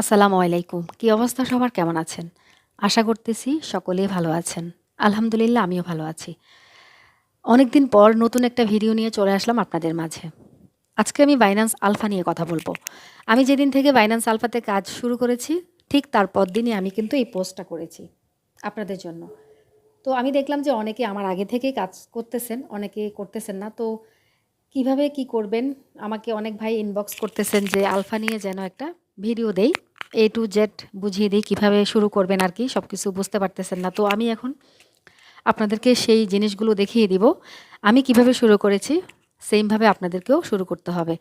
আসসালামু আলাইকুম। কি অবস্থা সবার? কেমন আছেন? আশা করতেছি সকলেই ভালো আছেন। আলহামদুলিল্লাহ, আমিও ভালো আছি। অনেকদিন পর নতুন একটা ভিডিও নিয়ে চলে আসলাম আপনাদের মাঝে। আজকে আমি বাইন্যান্স আলফা নিয়ে কথা বলব। আমি যেদিন থেকে বাইন্যান্স আলফাতে কাজ শুরু করেছি, ঠিক তারপর দিনই আমি কিন্তু এই পোস্টটা করেছি আপনাদের জন্য। তো আমি দেখলাম যে অনেকে আমার আগে থেকেই কাজ করতেছেন, অনেকে করতেছেন না। তো কীভাবে কি করবেন? আমাকে অনেক ভাই ইনবক্স করতেছেন যে আলফা নিয়ে যেন একটা ভিডিও দেই। এ টু জেড বুঝিয়ে দিই কীভাবে শুরু করবেন আর কি সব কিছু বুঝতে পারতেছেন না। তো আমি এখন আপনাদেরকে সেই জিনিসগুলো দেখিয়ে দিব। আমি কীভাবে শুরু করেছি সেমভাবে আপনাদেরকেও শুরু করতে হবে।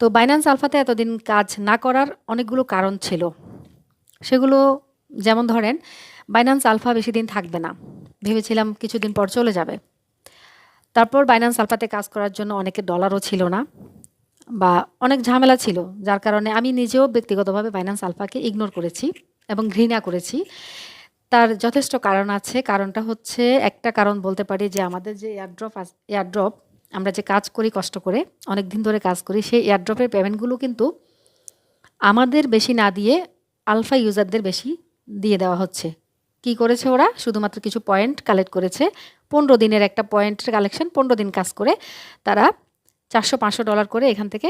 তো বাইন্যান্স আলফাতে এতদিন কাজ না করার অনেকগুলো কারণ ছিল। সেগুলো যেমন ধরেন বাইন্যান্স আলফা বেশি দিন থাকবে না। ভেবেছিলাম কিছুদিন পর চলে যাবে। তারপর বাইন্যান্স আলফাতে কাজ করার জন্য অনেকের ডলারও ছিল না। বা অনেক ঝামেলা ছিল, যার কারণে আমি নিজেও ব্যক্তিগতভাবে বাইন্যান্স আলফাকে ইগনোর করেছি এবং ঘৃণা করেছি। তার যথেষ্ট কারণ আছে। কারণটা হচ্ছে, একটা কারণ বলতে পারি যে আমাদের যে এয়ারড্রপ এয়ারড্রপ আমরা যে কাজ করি কষ্ট করে, অনেক দিন ধরে কাজ করি, সেই এয়ারড্রপের পেমেন্টগুলো কিন্তু আমাদের বেশি না দিয়ে আলফা ইউজারদের বেশি দিয়ে দেওয়া হচ্ছে। কি করেছে ওরা? শুধুমাত্র কিছু পয়েন্ট কালেক্ট করেছে। পনেরো দিনের একটা পয়েন্টের কালেকশন পনেরো দিন কাজ করে তারা চারশো পাঁচশো ডলার করে এখান থেকে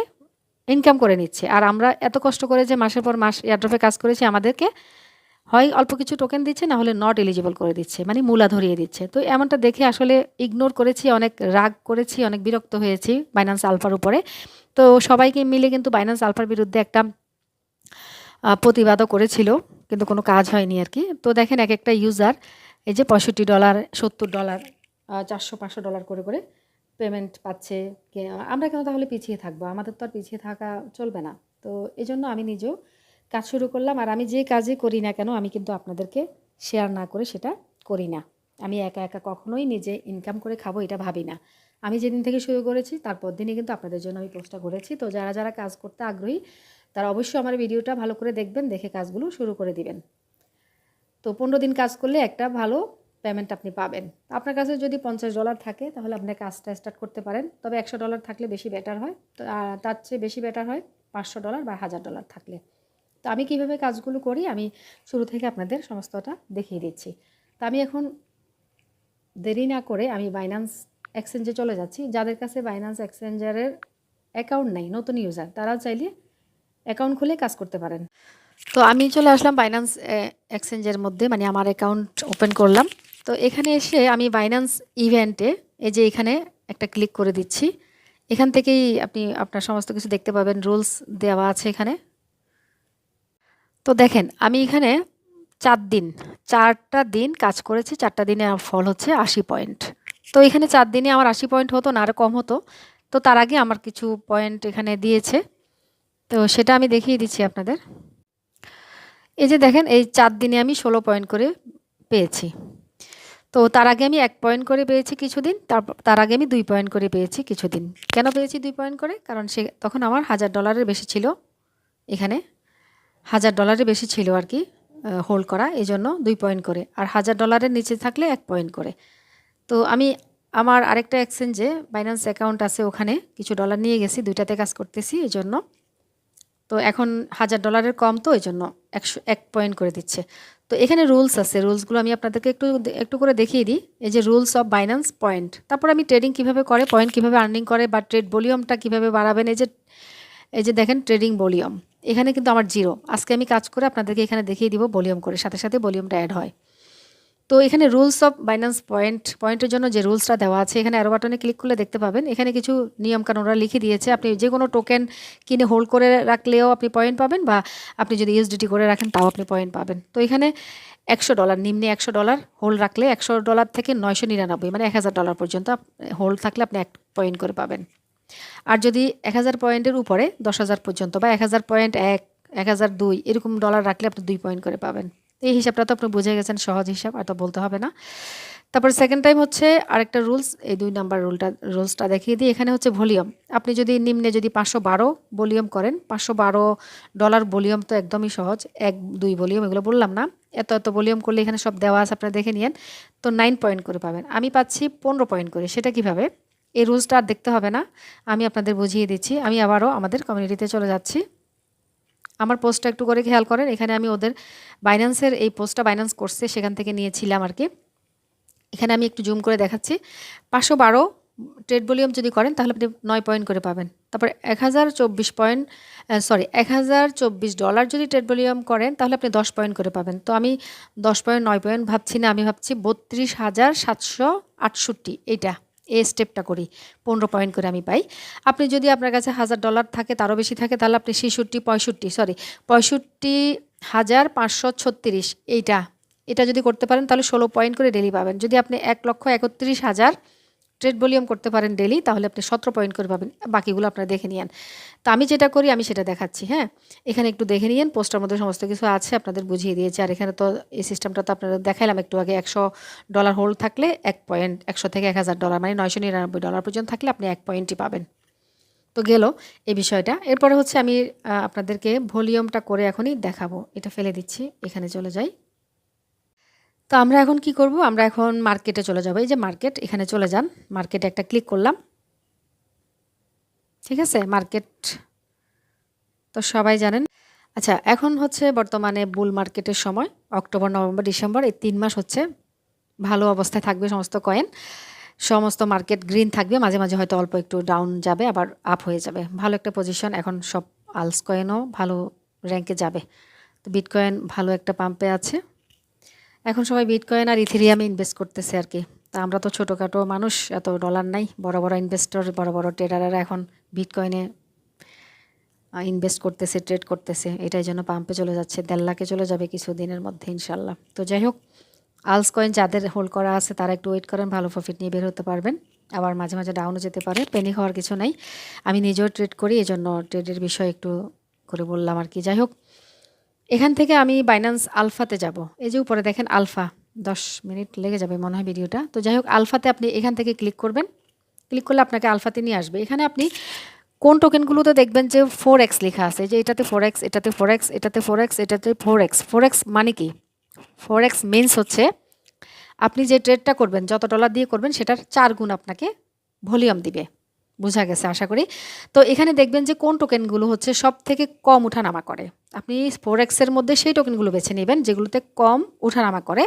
ইনকাম করে নিচ্ছে। আর আমরা এত কষ্ট করে যে মাসের পর মাস এয়ারড্রপে কাজ করেছি, আমাদেরকে হয় অল্প কিছু টোকেন দিচ্ছে, না হলে নট এলিজিবল করে দিচ্ছে মানে মূলা ধরিয়ে দিচ্ছে। তো এমনটা দেখে আসলে ইগনোর করেছি, অনেক রাগ করেছি, অনেক বিরক্ত হয়েছি বাইন্যান্স আলফার উপরে। তো সবাইকে মিলে কিন্তু বাইন্যান্স আলফার বিরুদ্ধে একটা প্রতিবাদও করেছিল, কিন্তু কোনো কাজ হয়নি আর কি। তো দেখেন এক একটা ইউজার এই যে পঁয়ষট্টি ডলার সত্তর ডলার চারশো পাঁচশো ডলার করে করে পেমেন্ট পাচ্ছে আমরা কেন তাহলে পিছিয়ে থাকব? আমাদের তো আর পিছিয়ে থাকা চলবে না। তো এই জন্য আমি নিজেও কাজ শুরু করলাম আর আমি যে কাজে করি না কেন, আমি কিন্তু আপনাদেরকে শেয়ার না করে সেটা করি না। আমি একা একা কখনোই নিজে ইনকাম করে খাব এটা ভাবি না। আমি যেদিন থেকে শুরু করেছি, তারপর দিনই কিন্তু আপনাদের জন্য আমি পোস্টটা করেছি। তো যারা যারা কাজ করতে আগ্রহী, তারা অবশ্যই আমার ভিডিওটা ভালো করে দেখবেন, দেখে কাজগুলো শুরু করে দিবেন। তো পনেরো দিন কাজ করলে একটা ভালো পেমেন্ট আপনি পাবেন। আপনার কাছে যদি পঞ্চাশ ডলার থাকে, তাহলে আপনি কাজটা স্টার্ট করতে পারেন। তবে একশো ডলার থাকলে বেশি বেটার হয়। তো, তার চেয়ে বেশি বেটার হয় পাঁচশো ডলার বা হাজার ডলার থাকলে। তো আমি কীভাবে কাজগুলো করি, আমি শুরু থেকে আপনাদের সমস্তটা দেখিয়ে দিচ্ছি। তো আমি এখন দেরি না করে আমি বাইন্যান্স এক্সচেঞ্জে চলে যাচ্ছি। যাদের কাছে বাইন্যান্স এক্সচেঞ্জারের অ্যাকাউন্ট নেই, নতুন ইউজার তারা চাইলে অ্যাকাউন্ট খুলে কাজ করতে পারেন। তো আমি চলে আসলাম বাইন্যান্স এক্সচেঞ্জের মধ্যে মানে আমার অ্যাকাউন্ট ওপেন করলাম। তো এখানে এসে আমি বাইন্যান্স ইভেন্টে এই যে এখানে একটা ক্লিক করে দিচ্ছি। এখান থেকেই আপনি আপনার সমস্ত কিছু দেখতে পাবেন রুলস দেওয়া আছে এখানে। তো দেখেন, আমি এখানে চার দিন, চারটা দিন কাজ করেছি, চারটা দিনে আমার ফল হচ্ছে আশি পয়েন্ট তো এখানে চার দিনে আমার আশি পয়েন্ট হতো না আরও কম হতো। তো তার আগে আমার কিছু পয়েন্ট এখানে দিয়েছে। তো সেটা আমি দেখিয়ে দিচ্ছি আপনাদের। এই যে দেখেন, এই চার দিনে আমি ষোলো পয়েন্ট করে পেয়েছি। তো তার আগে আমি এক পয়েন্ট করে পেয়েছি কিছুদিন তারপর তার আগে আমি দুই পয়েন্ট করে পেয়েছি কিছুদিন। কেন পেয়েছি দুই পয়েন্ট করে? কারণ সে তখন আমার হাজার ডলারের বেশি ছিল এখানে। হাজার ডলারের বেশি ছিল আর কি হোল্ড করা এই জন্য দুই পয়েন্ট করে। আর হাজার ডলারের নিচে থাকলে এক পয়েন্ট করে। তো আমি আমার আরেকটা এক্সচেঞ্জে বাইন্যান্স অ্যাকাউন্ট আছে ওখানে, কিছু ডলার নিয়ে গেছি, দুইটাতে কাজ করতেছি এই জন্য তো এখন হাজার ডলারের কম তো এই জন্য একশো এক পয়েন্ট করে দিচ্ছে। তো এখানে রুলস আছে রুলসগুলো আমি আপনাদেরকে একটু একটু করে দেখিয়ে দিই। এই যে রুলস অফ বাইন্যান্স পয়েন্ট তারপর আমি ট্রেডিং কীভাবে করে পয়েন্ট কীভাবে আর্নিং করে বা ট্রেড ভলিউমটা কীভাবে বাড়াবেন, এই যে এই যে দেখেন ট্রেডিং ভলিউম এখানে কিন্তু আমার জিরো আজকে আমি কাজ করে আপনাদেরকে এখানে দেখিয়ে দিব ভলিউম করে, সাথে সাথে ভলিউমটা অ্যাড হয়। তো এখানে রুলস অফ বাইন্যান্স পয়েন্ট পয়েন্টের জন্য যে রুলসটা দেওয়া আছে, এখানে অ্যারো বাটনে ক্লিক করলে দেখতে পাবেন। এখানে কিছু নিয়মকানুনরা লিখে দিয়েছে। আপনি যে কোনো টোকেন কিনে হোল্ড করে রাখলেও আপনি পয়েন্ট পাবেন বা আপনি যদি ইউএসডিটি করে রাখেন তাও আপনি পয়েন্ট পাবেন। তো এখানে একশো ডলার নিম্নে একশো ডলার হোল্ড রাখলে একশো ডলার থেকে নয়শো নিরানব্বই মানে এক হাজার ডলার পর্যন্ত হোল্ড থাকলে আপনি এক পয়েন্ট করে পাবেন। আর যদি এক হাজার পয়েন্টের উপরে দশ হাজার পর্যন্ত বা এক হাজার পয়েন্ট এক এক হাজার দুই, এরকম ডলার রাখলে আপনি দুই পয়েন্ট করে পাবেন। এই হিসাবটা তো আপনি বুঝে গেছেন, সহজ হিসাব, আর তো বলতে হবে না। তারপর সেকেন্ড টাইম হচ্ছে আরেকটা রুলস এই দুই নাম্বার রুলটা রুলসটা দেখিয়ে দিই। এখানে হচ্ছে ভলিউম আপনি যদি নিম্নে যদি পাঁচশো বারো ভলিউম করেন, পাঁচশো বারো ডলার ভলিউম তো একদমই সহজ। এক, দুই ভলিউম এগুলো বললাম না। এত এত ভলিউম করলে এখানে সব দেওয়া আছে, আপনারা দেখে নিন তো নাইন পয়েন্ট করে পাবেন। আমি পাচ্ছি পনেরো পয়েন্ট করে। সেটা কীভাবে? এই রুলসটা আর দেখতে হবে না। আমি আপনাদের বুঝিয়ে দিচ্ছি। আমি আবারও আমাদের কমিউনিটিতে চলে যাচ্ছি। আমার পোস্টটা একটু করে খেয়াল করেন, এখানে আমি ওদের বাইন্যান্সের এই পোস্টটা বাইন্যান্স করছে, সেখান থেকে নিয়েছিলাম আর কি। এখানে আমি একটু জুম করে দেখাচ্ছি। পাঁচশো বারো ট্রেড ভলিউম যদি করেন, তাহলে আপনি নয় পয়েন্ট করে পাবেন। তারপর এক হাজার চব্বিশ পয়েন্ট সরি এক হাজার চব্বিশ ডলার যদি ট্রেড ভলিউম করেন, তাহলে আপনি দশ পয়েন্ট করে পাবেন। তো আমি দশ পয়েন্ট নয় পয়েন্ট ভাবছি না, আমি ভাবছি বত্রিশ হাজার সাতশো আটষট্টি, এইটা। এই স্টেপটা করি। পনেরো পয়েন্ট করে আমি পাই। আপনি যদি আপনার কাছে হাজার ডলার থাকে, তারও বেশি থাকে, তাহলে আপনি ছেষট্টি, পঁয়ষট্টি সরি পঁয়ষট্টি হাজার পাঁচশো ছত্রিশ, এইটা। এটা যদি করতে পারেন, তাহলে ষোলো পয়েন্ট করে ডেলি পাবেন। যদি আপনি এক লক্ষ একত্রিশ হাজার ট্রেড ভলিউম করতে পারেন ডেলি তাহলে আপনি সতেরো পয়েন্ট করে পাবেন। বাকিগুলো আপনারা দেখে নিন তো আমি যেটা করি, আমি সেটা দেখাচ্ছি হ্যাঁ? এখানে একটু দেখে নিন পোস্টার মধ্যে সমস্ত কিছু আছে, আপনাদের বুঝিয়ে দিয়েছি। আর এখানে তো এই সিস্টেমটা তো আপনারা দেখাইলাম, একটু আগে একশো ডলার হোল্ড থাকলে এক পয়েন্ট, একশো থেকে এক হাজার ডলার মানে নয়শো নিরানব্বই ডলার পর্যন্ত থাকলে আপনি এক পয়েন্টই পাবেন। তো গেল এই বিষয়টা। এরপরে হচ্ছে আমি আপনাদেরকে ভলিউমটা করে এখনই দেখাবো। এটা ফেলে দিচ্ছি, এখানে চলে যাই। তো আমরা এখন কি করব? আমরা এখন মার্কেটে চলে যাব। এই যে মার্কেট এখানে চলে যান। মার্কেটে একটা ক্লিক করলাম। ঠিক আছে? মার্কেট তো সবাই জানেন। আচ্ছা এখন হচ্ছে বর্তমানে বুল মার্কেটের সময়। অক্টোবর, নভেম্বর, ডিসেম্বর, এই তিন মাস হচ্ছে ভালো অবস্থায় থাকবে সমস্ত কয়েন সমস্ত মার্কেট গ্রিন থাকবে। মাঝে মাঝে হয়তো অল্প একটু ডাউন যাবে, আবার আপ হয়ে যাবে। ভালো একটা পজিশন এখন সব আলস কয়েনও ভালো র্যাঙ্কে যাবে। তো বিটকয়েন ভালো একটা পাম্পে আছে। এখন সবাই বিটকয়েন আর ইথেরিয়ামে ইনভেস্ট করতেছে আর কি। তা আমরা তো ছোটোখাটো মানুষ, এত ডলার নাই। বড় বড় ইনভেস্টর বড় বড় ট্রেডাররা এখন বিটকয়েনে ইনভেস্ট করতেছে ট্রেড করতেছে। এটাই জন্য পাম্পে চলে যাচ্ছে, দেড় লাখে চলে যাবে কিছু দিনের মধ্যে ইনশাল্লাহ তো যাই হোক আলস কয়েন যাদের হোল্ড করা আছে, তারা একটু ওয়েট করেন, ভালো প্রফিট নিয়ে বের হতে পারবেন। আবার মাঝে মাঝে ডাউনও যেতে পারে পেনি হওয়ার কিছু নাই। আমি নিজেও ট্রেড করি এই জন্য ট্রেডের বিষয়ে একটু করে বললাম আর কি। যাই হোক এখান থেকে আমি বাইন্যান্স আলফাতে যাব। এই যে উপরে দেখেন আলফা দশ মিনিট লেগে যাবে মনে হয় ভিডিওটা। তো যাই হোক আলফাতে আপনি এখান থেকে ক্লিক করবেন। ক্লিক করলে আপনাকে আলফাতে নিয়ে আসবে। এখানে আপনি কোন টোকেনগুলোতে দেখবেন যে ফোর এক্স লেখা আছে যে এটাতে ফোর এক্স এটাতে ফোর এক্স এটাতে ফোর এক্স এটাতে ফোর এক্স ফোর এক্স মানে কি? ফোর এক্স মিনস হচ্ছে আপনি যে ট্রেডটা করবেন, যত ডলার দিয়ে করবেন, সেটার চার গুণ আপনাকে ভলিউম দিবে। বোঝা গেছে, আশা করি। তো এখানে দেখবেন যে কোন টোকেনগুলো হচ্ছে সব থেকে কম উঠানামা করে। আপনি ফোর এক্সের মধ্যে সেই টোকেনগুলো বেছে নেবেন যেগুলোতে কম উঠানামা করে,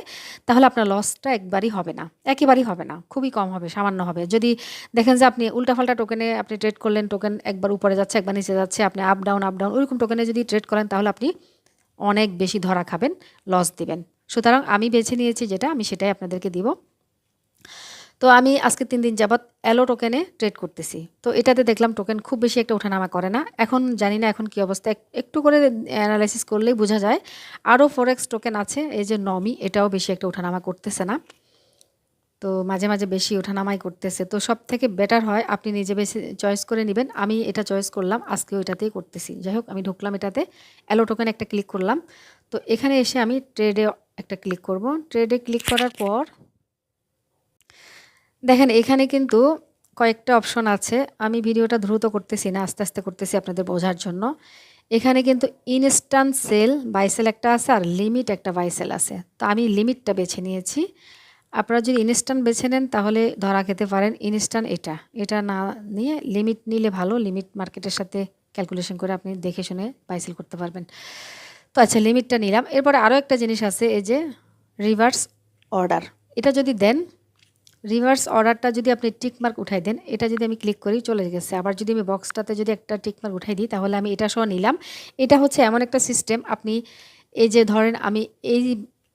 তাহলে আপনার লসটা একবারই হবে না। একেবারেই হবে না। খুবই কম হবে, সামান্য হবে। যদি দেখেন যে আপনি উল্টাফাল্টা টোকেনে আপনি ট্রেড করলেন টোকেন একবার উপরে যাচ্ছে, একবার নিচে যাচ্ছে, আপনি আপ ডাউন আপ ডাউন ওইরকম টোকেনে যদি ট্রেড করেন, তাহলে আপনি অনেক বেশি ধরা খাবেন লস দিবেন। সুতরাং আমি বেছে নিয়েছি যেটা, আমি সেটাই আপনাদেরকে দিব। তো আমি আজকে তিন দিন যাবৎ অ্যালো টোকেনে ট্রেড করতেছি। তো এটাতে দেখলাম টোকেন খুব বেশি একটা ওঠানামা করে না। এখন জানি না এখন কি অবস্থা। একটু করে অ্যানালাইসিস করলেই বোঝা যায়। আরও ফোরেক্স টোকেন আছে, এই যে নমি এটাও বেশি একটা ওঠানামা করতেছে না। তো মাঝে মাঝে বেশি ওঠানামাই করতেছে। তো সব থেকে বেটার হয়, আপনি নিজে বেশি চয়েস করে নেবেন। আমি এটা চয়েস করলাম আজকে ওইটাতেই করতেছি। যাই হোক, আমি ঢুকলাম এটাতে। অ্যালো টোকেন একটা ক্লিক করলাম। তো এখানে এসে আমি ট্রেডে একটা ক্লিক করব। ট্রেডে ক্লিক করার পর দেখেন, এখানে কিন্তু কয়েকটা অপশন আছে। আমি ভিডিওটা দ্রুত করতেছি না, আস্তে আস্তে করতেছি আপনাদের বোঝার জন্য। এখানে কিন্তু ইনস্ট্যান্ট সেল বাইসেল একটা আছে আর লিমিট একটা বাইসেল আছে। তো আমি লিমিটটা বেছে নিয়েছি। আপনারা যদি ইনস্ট্যান্ট বেছে নেন, তাহলে ধরা খেতে পারেন ইনস্ট্যান্ট এটা। এটা না নিয়ে লিমিট নিলে ভালো লিমিট মার্কেটের সাথে ক্যালকুলেশন করে আপনি দেখে শুনে বাইসেল করতে পারবেন। তো আচ্ছা লিমিটটা নিলাম। এরপরে আরও একটা জিনিস আছে, এই যে রিভার্স অর্ডার এটা যদি দেন রিভার্স অর্ডারটা যদি আপনি টিকমার্ক উঠাই দেন, এটা যদি আমি ক্লিক করি, চলে গেছে। আবার যদি আমি বক্সটাতে যদি একটা টিকমার্ক উঠাই দিই, তাহলে আমি এটা সহ নিলাম। এটা হচ্ছে এমন একটা সিস্টেম আপনি এই যে ধরেন আমি এই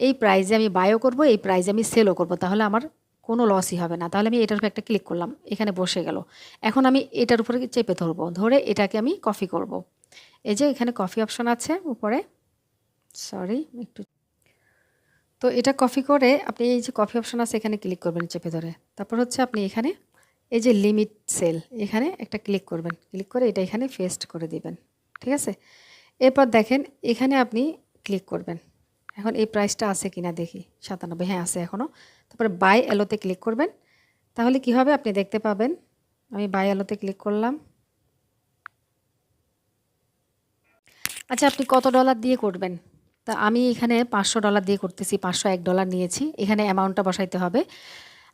এই প্রাইজে আমি বায়ও করব, এই প্রাইজে আমি সেলও করব, তাহলে আমার কোনো লসই হবে না। তাহলে আমি এটার উপর একটা ক্লিক করলাম, এখানে বসে গেল। এখন আমি এটার উপরে চেপে ধরবো, ধরে এটাকে আমি কফি করব। এই যে এখানে কফি অপশন আছে, উপরে। সরি একটু তো এটা কপি করে আপনি এই যে কপি অপশন আছে, এখানে ক্লিক করবেন চেপে ধরে তারপর হচ্ছে আপনি এখানে এই যে লিমিট সেল এখানে একটা ক্লিক করবেন। ক্লিক করে এটা এখানে ফেস্ট করে দিবেন। ঠিক আছে? এরপর দেখেন, এখানে আপনি ক্লিক করবেন। এখন এই প্রাইসটা আছে কিনা দেখি। সাতানব্বই হ্যাঁ আছে এখনও তারপরে বাই এলোতে ক্লিক করবেন। তাহলে কি হবে? আপনি দেখতে পাবেন, আমি বাই এলোতে ক্লিক করলাম। আচ্ছা আপনি কত ডলার দিয়ে করবেন? তা আমি এখানে পাঁচশো ডলার দিয়ে করতেছি, পাঁচশো এক ডলার নিয়েছি। এখানে অ্যামাউন্টটা বসাইতে হবে।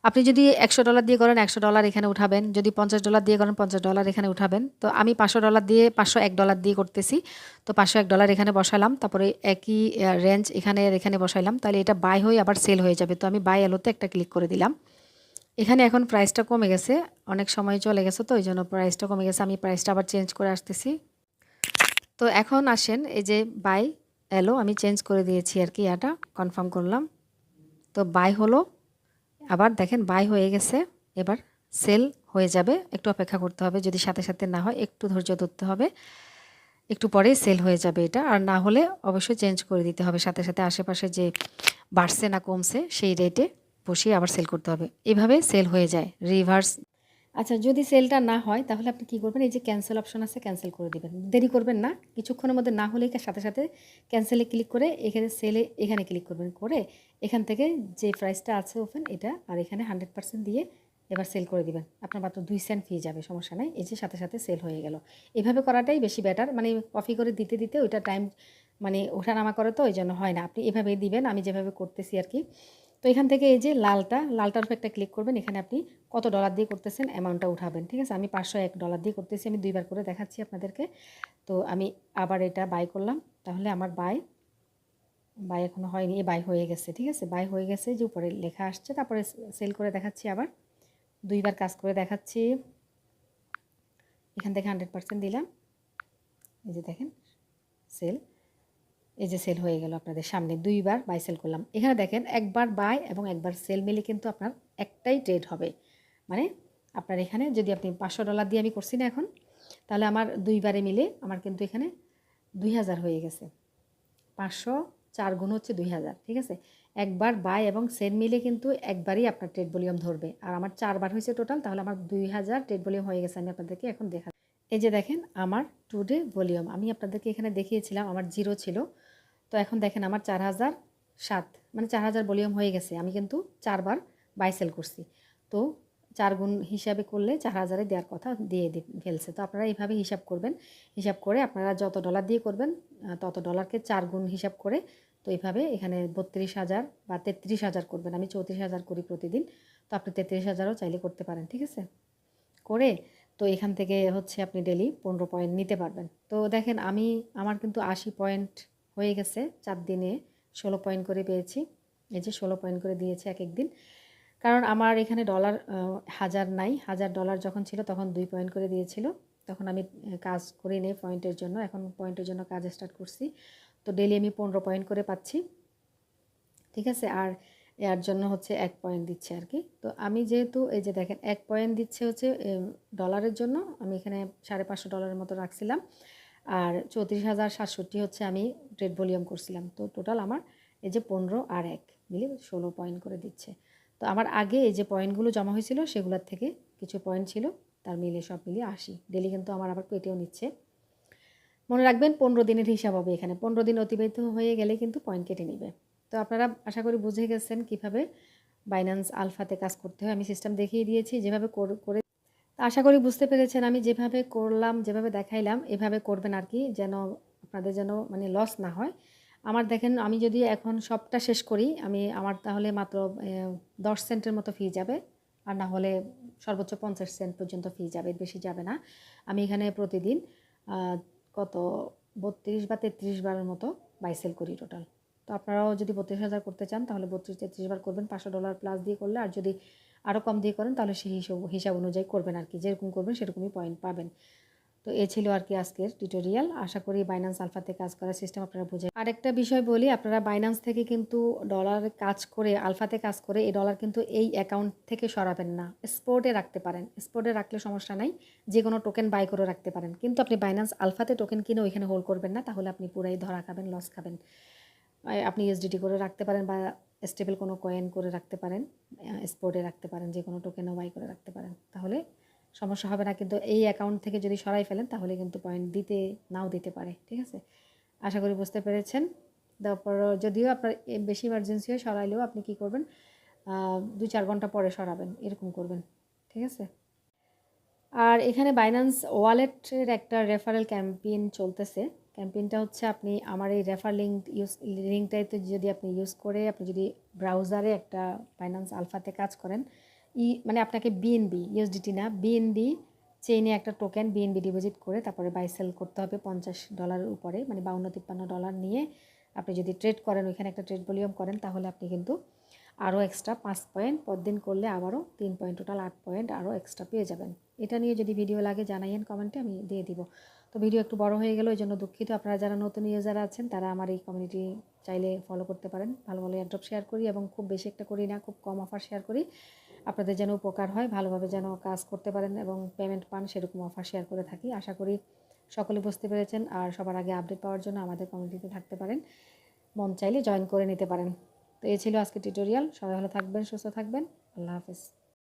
আপনি যদি একশো ডলার দিয়ে করেন, একশো ডলার এখানে উঠাবেন। যদি পঞ্চাশ ডলার দিয়ে করেন, পঞ্চাশ ডলার এখানে উঠাবেন। তো আমি পাঁচশো ডলার দিয়ে পাঁচশো এক ডলার দিয়ে করতেছি। তো পাঁচশো এক ডলার এখানে বসালাম। তারপরে একই রেঞ্জ এখানে এখানে বসাইলাম। তাহলে এটা বাই হয়ে আবার সেল হয়ে যাবে। তো আমি বাই এলোতে একটা ক্লিক করে দিলাম। এখানে এখন প্রাইসটা কমে গেছে। অনেক সময় চলে গেছে তো, ওই জন্য প্রাইসটা কমে গেছে। আমি প্রাইসটা আবার চেঞ্জ করে আসতেছি। তো এখন আসেন, এই যে বাই এলো, আমি চেঞ্জ করে দিয়েছি আর কি এটা কনফার্ম করলাম। তো বাই হলো, আবার দেখেন বাই হয়ে গেছে, এবার সেল হয়ে যাবে, একটু অপেক্ষা করতে হবে, যদি সাথে সাথে না হয় একটু ধৈর্য ধরতে হবে, একটু পরেই সেল হয়ে যাবে এটা, আর না হলে অবশ্যই চেঞ্জ করে দিতে হবে, সাথে সাথে আশেপাশে যে বাড়ছে না কমছে, সেই রেটে বসিয়ে আবার সেল করতে হবে। এভাবে সেল হয়ে যায় রিভার্স আচ্ছা যদি সেলটা না হয়, তাহলে আপনি কী করবেন? এই যে ক্যান্সেল অপশন আছে ক্যান্সেল করে দেবেন। দেরি করবেন না। কিছুক্ষণের মধ্যে না হলেই সাথে সাথে ক্যান্সেলে ক্লিক করে এখানে সেলে এখানে ক্লিক করবেন। করে এখান থেকে যে প্রাইসটা আছে ওপেন এটা আর এখানে হান্ড্রেড পার্সেন্ট দিয়ে এবার সেল করে দিবেন। আপনার মাত্র দুই সেন্ট ফি যাবে, সমস্যা নাই। এই যে সাথে সাথে সেল হয়ে গেল। এভাবে করাটাই বেশি বেটার মানে কপি করে দিতে দিতে ওইটা টাইম মানে ওঠানামা করে তো ওই জন্য হয় না। আপনি এভাবেই দিবেন। আমি যেভাবে করতেছি আর কি। তো এখান থেকে এই যে লালটা, লালটার উপর একটা ক্লিক করবেন, এখানে আপনি কত ডলার দিয়ে করতেছেন অ্যামাউন্টটা উঠাবেন, ঠিক আছে? আমি পাঁচশো এক ডলার দিয়ে করতেছি, আমি দুইবার করে দেখাচ্ছি আপনাদেরকে। তো আমি আবার এটা বাই করলাম, তাহলে আমার বাই বাই এখনও হয়নি বাই হয়ে গেছে, ঠিক আছে? বাই হয়ে গেছে যে উপরে লেখা আসছে, তারপরে সেল করে দেখাচ্ছি আবার। দুইবার কাজ করে দেখাচ্ছি। এখান থেকে হান্ড্রেড পার্সেন্ট দিলাম। এই যে দেখেন সেল এই যে সেল হয়ে গেল আপনাদের সামনে, দুইবার বাই সেল করলাম। এখানে দেখেন একবার বাই এবং একবার সেল মিলে কিন্তু আপনার একটাই ট্রেড হবে। মানে আপনার এখানে যদি আপনি পাঁচশো ডলার দিয়ে আমি করছি না এখন, তাহলে আমার দুইবারে মিলে আমার কিন্তু এখানে দুই হাজার হয়ে গেছে। পাঁচশো চার গুণ হচ্ছে দুই হাজার, ঠিক আছে? একবার বাই এবং সেল মিলে কিন্তু একবারই আপনার ট্রেড ভলিউম ধরবে। আর আমার চারবার হয়েছে টোটাল তাহলে আমার দুই হাজার ট্রেড ভলিউম হয়ে গেছে, আমি আপনাদেরকে এখন দেখা এই যে দেখেন, আমার টুডে ভলিউম আমি আপনাদেরকে এখানে দেখিয়েছিলাম, আমার জিরো ছিল। তো এখন দেখেন আমার চার হাজার সাত মানে চার হাজার ভলিউম হয়ে গেছে। আমি কিন্তু চারবার বাইসেল করছি। তো চার গুণ হিসাবে করলে চার হাজারে দেওয়ার কথা দিয়ে ফেলছে। তো আপনারা এইভাবে হিসাব করবেন। হিসাব করে আপনারা যত ডলার দিয়ে করবেন তত ডলারকে চার গুণ হিসাব করে তো এইভাবে এখানে বত্রিশ হাজার বা তেত্রিশ হাজার করবেন। আমি চৌত্রিশ হাজার করি প্রতিদিন। তো আপনি তেত্রিশ হাজারও চাইলে করতে পারেন, ঠিক আছে? করে তো এখান থেকে হচ্ছে আপনি ডেলি পনেরো পয়েন্ট নিতে পারবেন। তো দেখেন আমি, আমার কিন্তু আশি পয়েন্ট হয়ে গেছে চার দিনে ষোলো পয়েন্ট করে পেয়েছি। এই যে ষোলো পয়েন্ট করে দিয়েছে এক একদিন কারণ আমার এখানে ডলার হাজার নাই। হাজার ডলার যখন ছিল তখন দুই পয়েন্ট করে দিয়েছিল। তখন আমি কাজ করি নেই পয়েন্টের জন্য। এখন পয়েন্টের জন্য কাজ স্টার্ট করছি। তো ডেলি আমি পনেরো পয়েন্ট করে পাচ্ছি। ঠিক আছে? আর এর জন্য হচ্ছে এক পয়েন্ট দিচ্ছে আর কি। তো আমি যেহেতু, এই যে দেখেন, এক পয়েন্ট দিচ্ছে হচ্ছে ডলারের জন্য। আমি এখানে সাড়ে পাঁচশো ডলারের মতো রাখছিলাম। আর চৌত্রিশ হাজার সাতষট্টি হচ্ছে আমি ট্রেড ভলিউম করছিলাম। তো টোটাল আমার এই যে পনেরো আর এক মিলে ষোলো পয়েন্ট করে দিচ্ছে। তো আমার আগে এই যে পয়েন্টগুলো জমা হয়েছিল সেগুলোর থেকে কিছু পয়েন্ট ছিল, তার মিলে সব মিলিয়ে আসি ডেলি কিন্তু আমার আবার কেটেও নিচ্ছে। মনে রাখবেন পনেরো দিনের হিসাব হবে এখানে। পনেরো দিন অতিবাহিত হয়ে গেলে কিন্তু পয়েন্ট কেটে নেবে। তো আপনারা আশা করি বুঝে গেছেন কীভাবে বাইন্যান্স আলফাতে কাজ করতে হয়। আমি সিস্টেম দেখিয়ে দিয়েছি, যেভাবে করে আশা করি বুঝতে পেরেছেন আমি যেভাবে করলাম, যেভাবে দেখাইলাম, এভাবে করবেন আর কি যেন আপনাদের যেন মানে লস না হয়। আমার দেখেন, আমি যদি এখন সবটা শেষ করি, আমি আমার তাহলে মাত্র দশ সেন্টের মতো ফি যাবে। আর না হলে সর্বোচ্চ পঞ্চাশ সেন্ট পর্যন্ত ফি যাবে বেশি যাবে না। আমি এখানে প্রতিদিন কত বত্রিশ বা তেত্রিশ বারের মতো বাইসেল করি টোটাল তো আপনারাও যদি বত্রিশ হাজার করতে চান, তাহলে বত্রিশ তেত্রিশ বার করবেন। পাঁচশো ডলার প্লাস দিয়ে করলে, আর যদি আরও কম দিয়ে করেন, তাহলে সেই হিসাব হিসাব অনুযায়ী করবেন আর কি। যেরকম করবেন, সেরকমই পয়েন্ট পাবেন। তো এ ছিল আর কি আজকের টিউটোরিয়াল আশা করি বাইন্যান্স আলফাতে কাজ করার সিস্টেম আপনারা বুঝে আরেকটা বিষয় বলি, আপনারা বাইন্যান্স থেকে কিন্তু ডলার কাজ করে আলফাতে কাজ করে, এই ডলার কিন্তু এই অ্যাকাউন্ট থেকে সরাবেন না। স্পোর্টে রাখতে পারেন। স্পোর্টে রাখলে সমস্যা নাই। যে কোনো টোকেন বাই করে রাখতে পারেন। কিন্তু আপনি বাইন্যান্স আলফাতে টোকেন কিনে ওইখানে হোল্ড করবেন না, তাহলে আপনি পুরাই ধরা খাবেন লস খাবেন। আপনি এসডিটি করে রাখতে পারেন বা স্টেবল কোনো কয়েন করে রাখতে পারেন স্পোর্টে রাখতে পারেন, যে কোনো টোকেনও বাই করে রাখতে পারেন। তাহলে সমস্যা হবে না, কিন্তু এই অ্যাকাউন্ট থেকে যদি সরাই ফেলেন, তাহলে কিন্তু পয়েন্ট দিতে, নাও দিতে পারে, ঠিক আছে? আশা করি বুঝতে পেরেছেন। তারপর যদিও আপনার বেশি ইমার্জেন্সি হয়, সরাইলেও আপনি কি করবেন? দুই চার ঘণ্টা পরে সরাবেন, এরকম করবেন, ঠিক আছে? আর এখানে বাইন্যান্স ওয়ালেটের একটা রেফারেল ক্যাম্পেইন চলতেছে। ক্যাম্পেইনটা হচ্ছে আপনি আমার এই রেফার লিঙ্ক ইউজ লিঙ্কটাইতে যদি আপনি ইউজ করে আপনি যদি ব্রাউজারে একটা ফাইন্যান্স আলফাতে কাজ করেন, ই মানে আপনাকে বিএনবি ইউএসডিটি না বিএনবি চেইনে একটা টোকেন বিএনবি ডিপোজিট করে তারপরে বাই সেল করতে হবে পঞ্চাশ ডলারের উপরে মানে বাউন্ন, তিপ্পান্ন ডলার নিয়ে আপনি যদি ট্রেড করেন, ওইখানে একটা ট্রেড ভলিউম করেন, তাহলে আপনি কিন্তু আরও এক্সট্রা পাঁচ পয়েন্ট পরদিন করলে আবারও তিন পয়েন্ট টোটাল আট পয়েন্ট আরও এক্সট্রা পেয়ে যাবেন। এটা নিয়ে যদি ভিডিও লাগে জানাইয়েন কমেন্টে আমি দিয়ে দিব। তো ভিডিও একটু বড় হয়ে গেল ওই জন্য দুঃখিত। আপনারা যারা নতুন ইউজার আছেন, তারা আমার এই কমিউনিটি চাইলে ফলো করতে পারেন। ভালো ভালো অ্যাড্রপ শেয়ার করি এবং খুব বেশি একটা করি না, খুব কম অফার শেয়ার করি। আপনাদের যেন উপকার হয়, ভালোভাবে যেন কাজ করতে পারেন এবং পেমেন্ট পান, সেরকম অফার শেয়ার করে থাকি। আশা করি সকলে বুঝতে পেরেছেন, আর সবার আগে আপডেট পাওয়ার জন্য আমাদের কমিউনিটিতে থাকতে পারেন। মন চাইলে জয়েন করে নিতে পারেন। তো এই ছিল আজকে টিউটোরিয়াল সবাই ভালো থাকবেন, সুস্থ থাকবেন। আল্লাহ হাফিজ।